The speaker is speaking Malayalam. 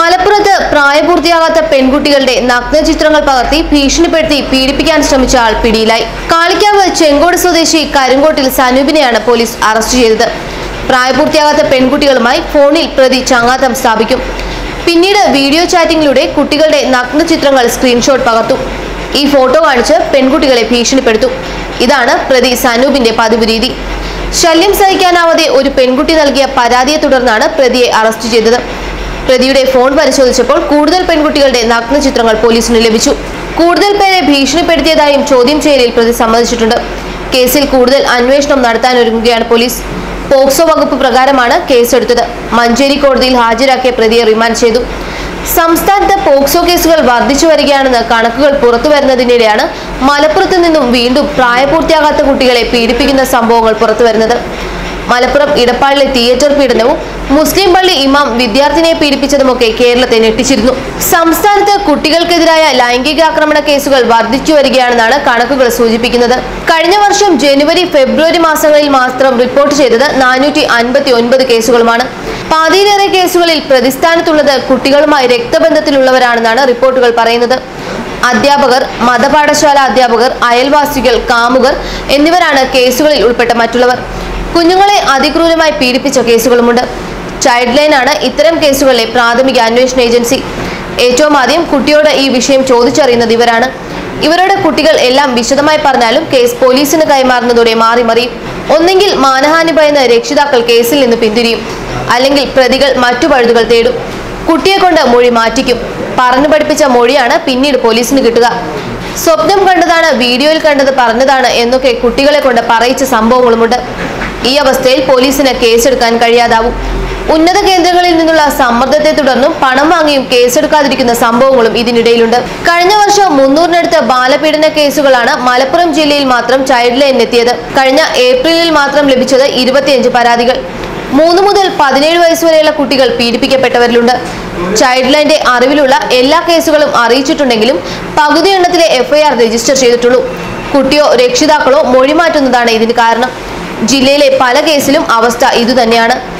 മലപ്പുറത്ത് പ്രായപൂർത്തിയാകാത്ത പെൺകുട്ടികളുടെ നഗ്നചിത്രങ്ങൾ പകർത്തി ഭീഷണിപ്പെടുത്തി പീഡിപ്പിക്കാൻ ശ്രമിച്ച ആൾ പിടിയിലായി. കാളിക്കാവ് ചെങ്കോട് സ്വദേശി കരിങ്കോട്ടിൽ സനൂപിനെയാണ് പോലീസ് അറസ്റ്റ് ചെയ്തത്. പ്രായപൂർത്തിയാകാത്ത പെൺകുട്ടികളുമായി ഫോണിൽ പ്രതി ചങ്ങാത്തം സ്ഥാപിക്കും. പിന്നീട് വീഡിയോ ചാറ്റിംഗിലൂടെ കുട്ടികളുടെ നഗ്നചിത്രങ്ങൾ സ്ക്രീൻഷോട്ട് പകർത്തും. ഈ ഫോട്ടോ കാണിച്ച് പെൺകുട്ടികളെ ഭീഷണിപ്പെടുത്തും. ഇതാണ് പ്രതി സനൂപിന്റെ പതിവ് രീതി. ശല്യം സഹിക്കാനാവാതെ ഒരു പെൺകുട്ടി നൽകിയ പരാതിയെ തുടർന്നാണ് പ്രതിയെ അറസ്റ്റ് ചെയ്തത്. പ്രതിയുടെ ഫോൺ പരിശോധിച്ചപ്പോൾ കൂടുതൽ പെൺകുട്ടികളുടെ നഗ്നചിത്രങ്ങൾ പോലീസിന് ലഭിച്ചു. കൂടുതൽ പേരെ ഭീഷണിപ്പെടുത്തിയതായും ചോദ്യം ചെയ്യലിൽ പ്രതി സമ്മതിച്ചിട്ടുണ്ട്. കേസിൽ കൂടുതൽ അന്വേഷണം നടത്താനൊരുങ്ങുകയാണ് പോലീസ്. പോക്സോ വകുപ്പ് പ്രകാരമാണ് കേസെടുത്തത്. മഞ്ചേരി കോടതിയിൽ ഹാജരാക്കിയ പ്രതിയെ റിമാൻഡ് ചെയ്തു. സംസ്ഥാനത്ത് പോക്സോ കേസുകൾ വർദ്ധിച്ചു വരികയാണെന്ന് കണക്കുകൾ പുറത്തു വരുന്നതിനിടെയാണ് മലപ്പുറത്ത് നിന്നും വീണ്ടും പ്രായപൂർത്തിയാകാത്ത കുട്ടികളെ പീഡിപ്പിക്കുന്ന സംഭവങ്ങൾ പുറത്തു വരുന്നത്. മലപ്പുറം ഇടപ്പാളിലെ തിയേറ്റർ പീഡനവും മുസ്ലിം പള്ളി ഇമാം വിദ്യാർത്ഥിനിയെ പീഡിപ്പിച്ചതുമൊക്കെ കേരളത്തെ ഞെട്ടിച്ചിരുന്നു. സംസ്ഥാനത്ത് കുട്ടികൾക്കെതിരായ ലൈംഗികാക്രമണ കേസുകൾ വർദ്ധിച്ചു വരികയാണെന്നാണ് കണക്കുകൾ സൂചിപ്പിക്കുന്നത്. കഴിഞ്ഞ വർഷം ജനുവരി ഫെബ്രുവരി മാസങ്ങളിൽ മാത്രം റിപ്പോർട്ട് ചെയ്തത് നാനൂറ്റി അൻപത്തി ഒൻപത് കേസുകളുമാണ്. പാതിയിലേറെ കേസുകളിൽ പ്രതിസ്ഥാനത്തുള്ളത് കുട്ടികളുമായി രക്തബന്ധത്തിലുള്ളവരാണെന്നാണ് റിപ്പോർട്ടുകൾ പറയുന്നത്. അധ്യാപകർ മതപാഠശാല അധ്യാപകർ അയൽവാസികൾ കാമുകർ എന്നിവരാണ് കേസുകളിൽ ഉൾപ്പെട്ട മറ്റുള്ളവർ. കുഞ്ഞുങ്ങളെ അതിക്രൂരമായി പീഡിപ്പിച്ച കേസുകളുമുണ്ട്. ചൈൽഡ് ലൈനാണ് ഇത്തരം കേസുകളിലെ പ്രാഥമിക അന്വേഷണ ഏജൻസി. ഏറ്റവും ആദ്യം കുട്ടിയോട് ഈ വിഷയം ചോദിച്ചറിയുന്നത് ഇവരാണ്. ഇവരുടെ കുട്ടികൾ എല്ലാം വിശദമായി പറഞ്ഞാലും കേസ് പോലീസിന് കൈമാറുന്നതോടെ മാറി മറിയും ഒന്നെങ്കിൽ മാനഹാനി ഭയന്ന് രക്ഷിതാക്കൾ കേസിൽ നിന്ന് പിന്തിരിയും. അല്ലെങ്കിൽ പ്രതികൾ മറ്റു പഴുതുകൾ തേടും. കുട്ടിയെ കൊണ്ട് മൊഴി മാറ്റിക്കും. പറഞ്ഞു പഠിപ്പിച്ച മൊഴിയാണ് പിന്നീട് പോലീസിന് കിട്ടുക. സ്വപ്നം കണ്ടതാണ് വീഡിയോയിൽ കണ്ടത് പറഞ്ഞതാണ് എന്നൊക്കെ കുട്ടികളെ കൊണ്ട് പറയിച്ച സംഭവങ്ങളുമുണ്ട്. ഈ അവസ്ഥയിൽ പോലീസിന് കേസെടുക്കാൻ കഴിയാതാവും. ഉന്നത കേന്ദ്രങ്ങളിൽ നിന്നുള്ള സമ്മർദ്ദത്തെ തുടർന്നും പണം വാങ്ങിയും കേസെടുക്കാതിരിക്കുന്ന സംഭവങ്ങളും ഇതിനിടയിലുണ്ട്. കഴിഞ്ഞ വർഷം മുന്നൂറിനടുത്ത് ബാലപീഡന കേസുകളാണ് മലപ്പുറം ജില്ലയിൽ മാത്രം ചൈൽഡ് ലൈനിലെത്തിയത് കഴിഞ്ഞ ഏപ്രിലിൽ മാത്രം ലഭിച്ചത് ഇരുപത്തിയഞ്ച് പരാതികൾ. മൂന്ന് മുതൽ പതിനേഴ് വയസ്സ് വരെയുള്ള കുട്ടികൾ പീഡിപ്പിക്കപ്പെട്ടവരിലുണ്ട്. ചൈൽഡ് ലൈന്റെ അറിവിലുള്ള എല്ലാ കേസുകളും അറിയിച്ചിട്ടുണ്ടെങ്കിലും പകുതി എണ്ണത്തിലെ എഫ്ഐആർ രജിസ്റ്റർ ചെയ്തിട്ടുള്ളൂ. കുട്ടിയോ രക്ഷിതാക്കളോ മൊഴി മാറ്റുന്നതാണ് ഇതിന് കാരണം. ജില്ലയിലെ പല കേസിലും അവസ്ഥ ഇതുതന്നെയാണ്.